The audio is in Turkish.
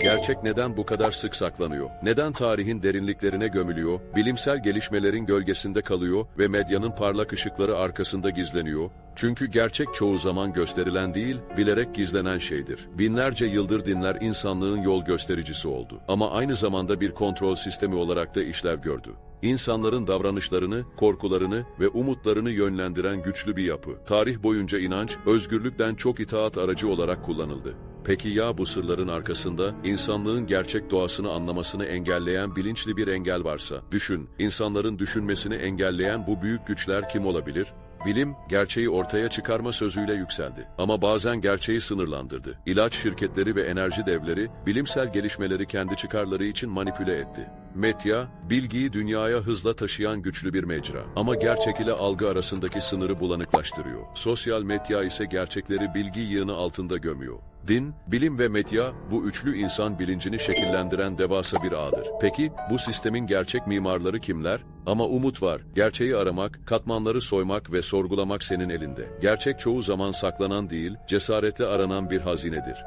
Gerçek neden bu kadar sık saklanıyor? Neden tarihin derinliklerine gömülüyor, bilimsel gelişmelerin gölgesinde kalıyor ve medyanın parlak ışıkları arkasında gizleniyor? Çünkü gerçek çoğu zaman gösterilen değil, bilerek gizlenen şeydir. Binlerce yıldır dinler insanlığın yol göstericisi oldu. Ama aynı zamanda bir kontrol sistemi olarak da işlev gördü. İnsanların davranışlarını, korkularını ve umutlarını yönlendiren güçlü bir yapı. Tarih boyunca inanç, özgürlükten çok itaat aracı olarak kullanıldı. Peki ya bu sırların arkasında insanlığın gerçek doğasını anlamasını engelleyen bilinçli bir engel varsa? Düşün, insanların düşünmesini engelleyen bu büyük güçler kim olabilir? Bilim, gerçeği ortaya çıkarma sözüyle yükseldi. Ama bazen gerçeği sınırlandırdı. İlaç şirketleri ve enerji devleri, bilimsel gelişmeleri kendi çıkarları için manipüle etti. Medya, bilgiyi dünyaya hızla taşıyan güçlü bir mecra. Ama gerçek ile algı arasındaki sınırı bulanıklaştırıyor. Sosyal medya ise gerçekleri bilgi yığını altında gömüyor. Din, bilim ve medya bu üçlü insan bilincini şekillendiren devasa bir ağdır. Peki bu sistemin gerçek mimarları kimler? Ama umut var. Gerçeği aramak, katmanları soymak ve sorgulamak senin elinde. Gerçek çoğu zaman saklanan değil, cesaretle aranan bir hazinedir.